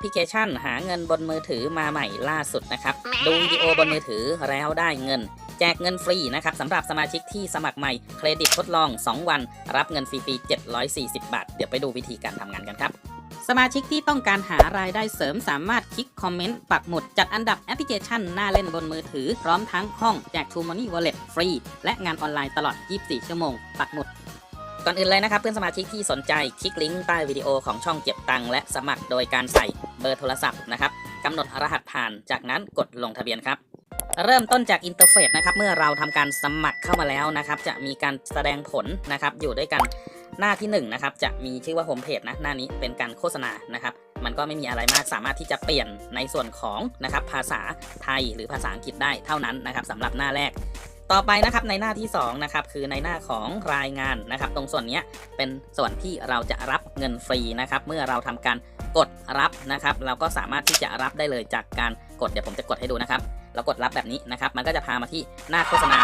พลิเคชันหาเงินบนมือถือมาใหม่ล่าสุดนะครับ ดูวิดีโอบนมือถือแล้วได้เงิน แจกเงินฟรีนะครับสำหรับสมาชิกที่สมัครใหม่เครดิตทดลอง 2 วัน รับเงินฟรีๆ740 บาท เดี๋ยวไปดูวิธีการทำงานกันครับสมาชิกที่ต้องการหารายได้เสริมสามารถคลิกคอมเมนต์ปักหมุด จัดอันดับแอปพลิเคชันหน้าเล่นบนมือถือ พร้อมทั้งห้องแจก True Money Wallet ฟรี และงานออนไลน์ตลอด 24 ชั่วโมง ปักหมุด ก่อนอื่นเลยนะครับเพื่อนสมาชิกที่สนใจคลิกลิงก์ใต้วิดีโอของช่องเก็บตังค์และสมัครโดยการใส่เบอร์โทรศัพท์นะครับกำหนดรหัสผ่านจากนั้นกดลงทะเบียนครับ เริ่มต้นจากอินเทอร์เฟซนะครับเมื่อเราทำการสมัครเข้ามาแล้วนะครับ จะมีการแสดงผลนะครับ อยู่ด้วยกันหน้าที่1นงนะครับจะมีชื่อว่าโฮมเพจนะหน้านี้เป็นการโฆษณานะครับ มันก็ไม่มีอะไรมากสามารถที่จะเปลี่ยนในส่วนของนะครับภาษาไทยหรือภาษาอังกฤษได้เท่านั้นนะครับสำหรับหน้าแรก ต่อไปนะครับในหน้าที่2นะครับคือในหน้าของรายงานนะครับ ตรงส่วนนี้เป็นส่วนที่เราจะรับเงินฟรีนะครับ เมื่อเราทำการกดรับนะครับ เราก็สามารถที่จะรับได้เลยจากการกดเดี๋ยวผมจะกดให้ดูนะครับ เรากดรับแบบนี้นะครับ มันก็จะพามาที่หน้าโฆษณา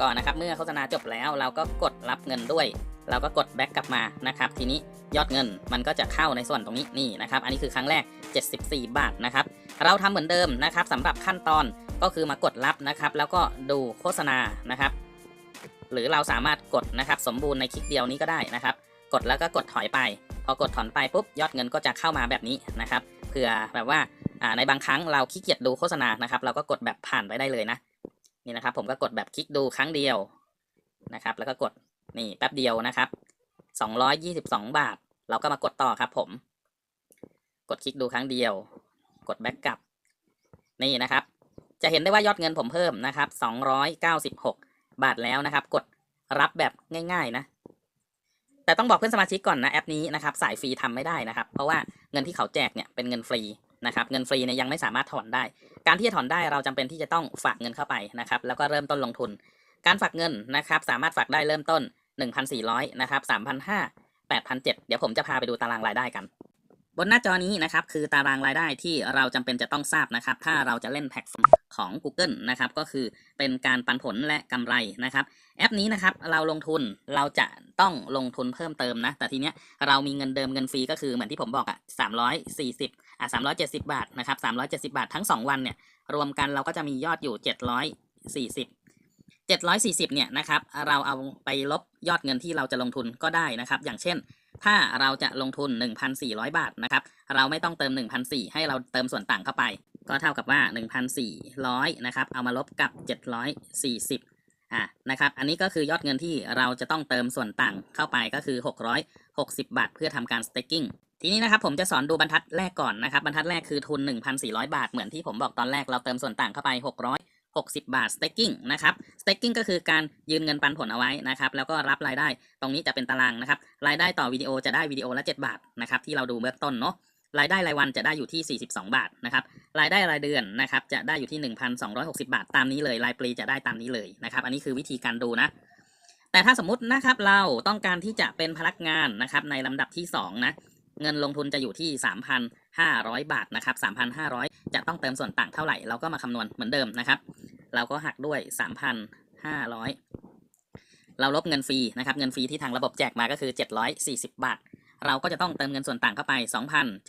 ก่อนนะครับเมื่อโฆษณาจบแล้วเราก็กดรับเงินด้วย เราก็กดแบ็กกลับมานะครับ ทีนี้ยอดเงินมันก็จะเข้าในส่วนตรงนี้นี่นะครับ อันนี้คือครั้งแรก 74 บาทนะครับ เราทำเหมือนเดิมนะครับสำหรับขั้นตอน ก็คือมากดรับนะครับ แล้วก็ดูโฆษณานะครับ หรือเราสามารถกดนะครับ สมบูรณ์ในคลิกเดียวนี้ก็ได้นะครับ กดแล้วก็กดถอยไป พอกดถอนไปปุ๊บยอดเงินก็จะเข้ามาแบบนี้นะครับเผื่อแบบว่าในบางครั้งเราขี้เกียจดูโฆษณานะครับ เราก็กดแบบผ่านไปได้เลยนะนี่นะครับ ผมก็กดแบบคลิกดูครั้งเดียวนะครับ แล้วก็กดนี่แป๊บเดียวนะครับ222 บาท เราก็มากดต่อครับ ผม กดคลิกดูครั้งเดียว กดแบ็กกลับ นี่นะครับ จะเห็นได้ว่ายอดเงินผมเพิ่มนะครับ 296 บาทแล้วนะครับ กดรับแบบง่ายๆนะ แต่ต้องบอกเพื่อนสมาชิกก่อนนะแอปนี้นะครับสายฟรีทำไม่ได้นะครับ เพราะว่าเงินที่เขาแจกเนี่ยเป็นเงินฟรีนะครับเงินฟรีเนี่ยยังไม่สามารถถอนได้ การที่จะถอนได้เราจำเป็นที่จะต้องฝากเงินเข้าไปนะครับ แล้วก็เริ่มต้นลงทุน การฝากเงินนะครับ สามารถฝากได้เริ่มต้น 1,400นะครับ3,500 8,700เดี๋ยวผมจะพาไปดูตารางรายได้กัน บนหน้าจอนี้นะครับคือตารางรายได้ที่เราจำเป็นจะต้องทราบนะครับ ถ้าเราจะเล่นแพลตฟอร์มของ Google นะครับก็คือเป็นการปันผลและกำไรนะครับแอปนี้นะครับเราลงทุนเราจะต้องลงทุนเพิ่มเติมนะ แต่ทีเนี้ยเรามีเงินเดิมเงินฟรีก็คือเหมือนที่ผมบอกอะ340อะ370บาทนะครับ370บาททั้ง2วันเนี่ยรวมกันเราก็จะมียอดอยู่740 740 เนี่ยนะครับ เราเอาไปลบยอดเงินที่เราจะลงทุนก็ได้นะครับ อย่างเช่น ถ้าเราจะลงทุน 1,400 บาทนะครับ เราไม่ต้องเติม 1,400 ให้เราเติมส่วนต่างเข้าไป ก็เท่ากับว่า 1,400 นะครับ เอามาลบกับ 740 อะนะครับ อันนี้ก็คือยอดเงินที่เราจะต้องเติมส่วนต่างเข้าไปก็คือ 660 บาท เพื่อทำการ staking ทีนี้นะครับผมจะสอนดูบรรทัดแรกก่อนนะครับ บรรทัดแรกคือทุน 1,400 บาท เหมือนที่ผมบอกตอนแรกเราเติมส่วนต่างเข้าไป 600 60 บาท staking นะครับ staking ก็คือการยืนเงินปันผลเอาไว้นะครับ แล้วก็รับรายได้ ตรงนี้จะเป็นตารางนะครับ รายได้ต่อวิดีโอจะได้วิดีโอละ 7 บาทนะครับ ที่เราดูเบื้องต้นเนาะ รายได้รายวันจะได้อยู่ที่ 42 บาทนะครับ รายได้รายเดือนนะครับ จะได้อยู่ที่ 1,260 บาท ตามนี้เลย รายปีจะได้ตามนี้เลยนะครับ อันนี้คือวิธีการดูนะ แต่ถ้าสมมตินะครับเราต้องการที่จะเป็นพนักงานนะครับในลำดับที่2นะ เงินลงทุนจะอยู่ที่ 3,500 บาทนะครับ 3,500 จะต้องเติมส่วนต่างเท่าไหร่ เราก็มาคำนวณเหมือนเดิมนะครับ เราก็หักด้วย3,500เราลบเงินฟรีนะครับเงินฟรีที่ทางระบบแจกมาก็คือ 740 บาท เราก็จะต้องเติมเงินส่วนต่างเข้าไป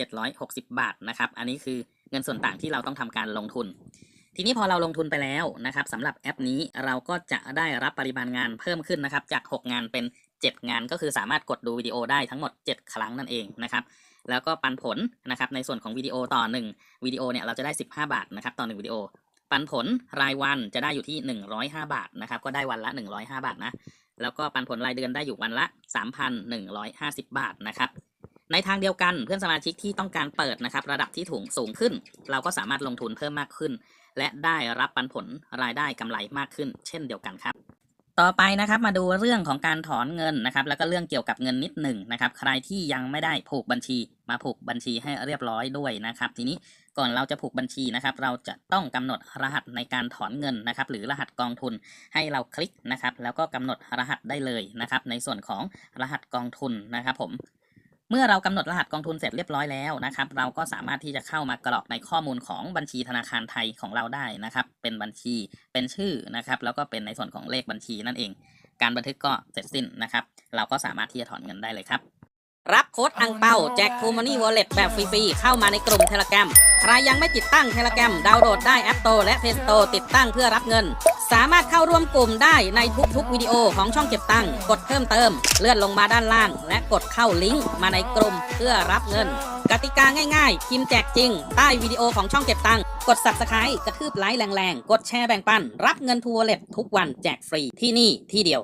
2,760 บาทนะครับอันนี้คือเงินส่วนต่างที่เราต้องทำการลงทุน ทีนี้พอเราลงทุนไปแล้วนะครับสำหรับแอปนี้เราก็จะได้รับปริมาณงานเพิ่มขึ้นนะครับจาก 6 งานเป็น 7 งานก็คือสามารถกดดูวิดีโอได้ทั้งหมด 7 ครั้งนั่นเองนะครับแล้วก็ปันผลนะครับในส่วนของวิดีโอต่อ 1วิดีโอเนี่ยเราจะได้ 15 บาทนะครับต่อ 1วิดีโอ ปันผลรายวันจะได้อยู่ที่ 105 บาทนะครับ ก็ได้วันละ 105 บาทนะ แล้วก็ปันผลรายเดือนได้อยู่วันละ 3,150 บาทนะครับ ในทางเดียวกันเพื่อนสมาชิกที่ต้องการเปิดนะครับ ระดับที่ถุงสูงขึ้น เราก็สามารถลงทุนเพิ่มมากขึ้น และได้รับปันผลรายได้กำไรมากขึ้น เช่นเดียวกันครับ ต่อไปนะครับมาดูเรื่องของการถอนเงินนะครับแล้วก็เรื่องเกี่ยวกับเงินนิดหนึ่งนะครับใครที่ยังไม่ได้ผูกบัญชี มาผูกบัญชีให้เรียบร้อยด้วยนะครับ ทีนี้ก่อนเราจะผูกบัญชีนะครับ เราจะต้องกำหนดรหัสในการถอนเงินนะครับ หรือรหัสกองทุนให้เราคลิกนะครับ แล้วก็กำหนดรหัสได้เลยนะครับ ในส่วนของรหัสกองทุนนะครับผม เมื่อเรากำหนดรหัสกองทุนเสร็จเรียบร้อยแล้วนะครับ เราก็สามารถที่จะเข้ามากรอกในข้อมูลของบัญชีธนาคารไทยของเราได้นะครับ เป็นบัญชีเป็นชื่อนะครับ แล้วก็เป็นในส่วนของเลขบัญชีนั่นเอง การบันทึกก็เสร็จสิ้นนะครับ เราก็สามารถที่จะถอนเงินได้เลยครับ รับโค้ดอังเปาแจก t ูมันนี่วอลเล็ตแบบฟรีๆเข้ามาในกลุ่มเทเล gram ใครยังไม่ติดตั้งเทเล gram ดาวน์โหลดได้ App Store และ Play Store ติดตั้งเพื่อรับเงิน สามารถเข้าร่วมกลุ่มได้ในทุกๆวิดีโอของช่องเก็บตังค์กดเพิ่มเติม เลื่อนลงมาด้านล่าง และกดเข้าลิงก์มาในกลุ่มเพื่อรับเงิน กติกาง่ายๆพิมพ์แจกจริง ใต้วิดีโอของช่องเก็บตังค์กด subscribe กระทืบไลค์แรงๆ กดแชร์แบ่งปัน รับเงินทัวร์เล็ตทุกวันแจกฟรีที่นี่ที่เดียว